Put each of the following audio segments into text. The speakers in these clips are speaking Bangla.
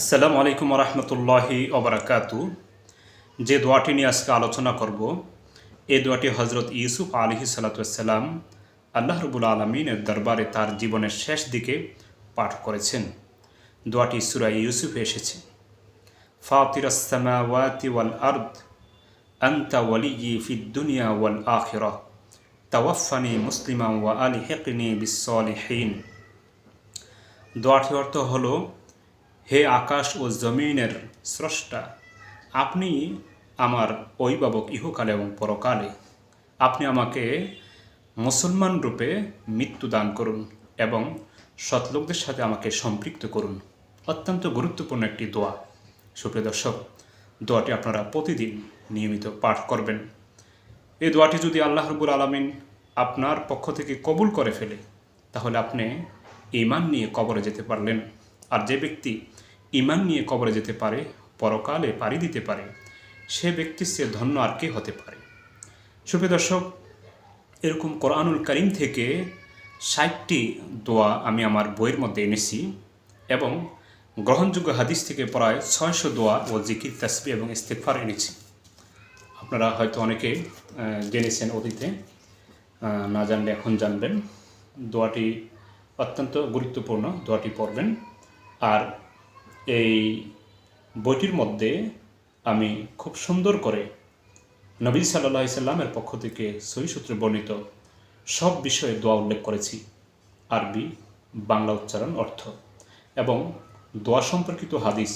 আসসালামু আলাইকুম রহমতুল্লাহি অবরাকাতু যে দোয়াটি নিয়ে আজকে আলোচনা করব এই দোয়াটি হজরত ইউসুফ আলহি সালাতাম আল্লাহ রবুল আলমিনের দরবারে তার জীবনের শেষ দিকে পাঠ করেছেন। দোয়াটি সুরাই ইউসুফে এসেছে। ফাতিরাসমাওয়াতি ওয়াল আর্দ, আন্তা ওয়ালিয়ি ফিদ দুনিয়া ওয়াল আখিরা তাওয়াফানি মুসলিমা ওয়া আলি হেকনি বিসলিহীন দোয়াটি অর্থ হলো হে আকাশ ও জমিনের স্রষ্টা, আপনি আমার অভিভাবক ইহকালে এবং পরকালে, আপনি আমাকে মুসলমান রূপে মৃত্যু দান করুন এবং সৎলোকদের সাথে আমাকে সম্পৃক্ত করুন। অত্যন্ত গুরুত্বপূর্ণ একটি দোয়া। সুপ্রিয় দর্শক, দোয়াটি আপনারা প্রতিদিন নিয়মিত পাঠ করবেন। এই দোয়াটি যদি আল্লাহ রবুল আলমিন আপনার পক্ষ থেকে কবুল করে ফেলে, তাহলে আপনি ইমান নিয়ে কবরে যেতে পারলেন। আর যে ব্যক্তি ইমান নিয়ে কবরে যেতে পারে, পরকালে পাড়ি দিতে পারে, সে ব্যক্তির সে ধন্য আর কে হতে পারে? সুপ্রিয় দর্শক, এরকম কোরআনুল করিম থেকে ষাটটি দোয়া আমি আমার বইয়ের মধ্যে এনেছি এবং গ্রহণযোগ্য হাদিস থেকে প্রায় ছয়শো দোয়া ও জিকির তাসবি এবং ইস্তেফার এনেছি। আপনারা হয়তো অনেকে জেনেছেন অতীতে না জানলে এখন জানবেন। দোয়াটি অত্যন্ত গুরুত্বপূর্ণ, দোয়াটি পড়বেন। আর এই বইটির মধ্যে আমি খুব সুন্দর করে নবী সাল্লাহ সাল্লামের পক্ষ থেকে সহি সূত্রে বর্ণিত সব বিষয়ে দোয়া উল্লেখ করেছি। আরবি, বাংলা উচ্চারণ অর্থ এবং দোয়া সম্পর্কিত হাদিস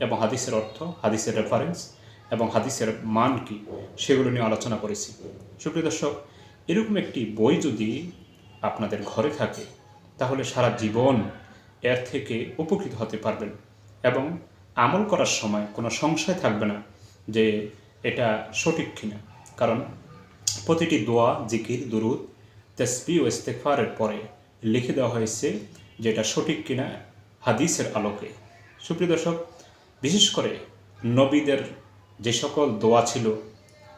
এবং হাদিসের অর্থ, হাদিসের রেফারেন্স এবং হাদিসের মান কি সেগুলো নিয়ে আলোচনা করেছি। সুপ্রিয় দর্শক, এরকম একটি বই যদি আপনাদের ঘরে থাকে, তাহলে সারা জীবন এর থেকে উপকৃত হতে পারবেন এবং আমল করার সময় কোনো সংশয় থাকবে না যে এটা সঠিক কিনা। কারণ প্রতিটি দোয়া, জিকির, দুরুদ তেসবি ও ইস্তেকফারের পরে লিখে দেওয়া হয়েছে যে এটা সঠিক কিনা হাদিসের আলোকে। সুপ্রিয় দর্শক, বিশেষ করে নবীদের যে সকল দোয়া ছিল,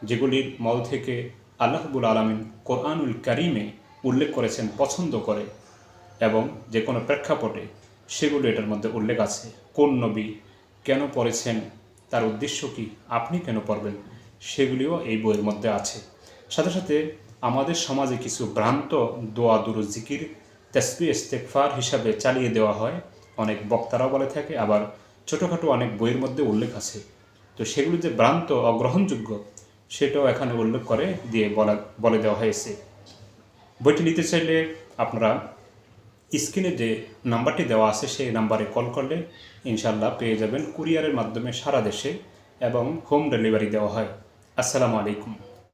যেগুলির মল থেকে আল্লাহবুল আলমিন কোরআনুল করিমে উল্লেখ করেছেন, পছন্দ করে এবং যে কোনো প্রেক্ষাপটে সেগুলো এটার মধ্যে উল্লেখ আছে। কোন নবী কেন পড়েছেন? তার উদ্দেশ্য কি? আপনি কেন পড়বেন? সেগুলিও এই বইয়ের মধ্যে আছে। সাথে সাথে আমাদের সমাজে কিছু ভ্রান্ত দোয়া দুরু জিকির তেসবি ইস্তেকফার হিসাবে চালিয়ে দেওয়া হয়। অনেক বক্তারাও বলে থাকে, আবার ছোটোখাটো অনেক বইয়ের মধ্যে উল্লেখ আছে। তো সেগুলি যে ভ্রান্ত, অগ্রহণযোগ্য, সেটাও এখানে উল্লেখ করে দিয়ে বলা, বলে দেওয়া হয়েছে। বইটি নিতে চাইলে আপনারা স্ক্রিনে যে নাম্বারটি দেওয়া আছে, সেই নাম্বারে কল করলে ইনশাল্লাহ পেয়ে যাবেন। কুরিয়ারের মাধ্যমে সারা দেশে এবং হোম ডেলিভারি দেওয়া হয়। আসসালামু আলাইকুম।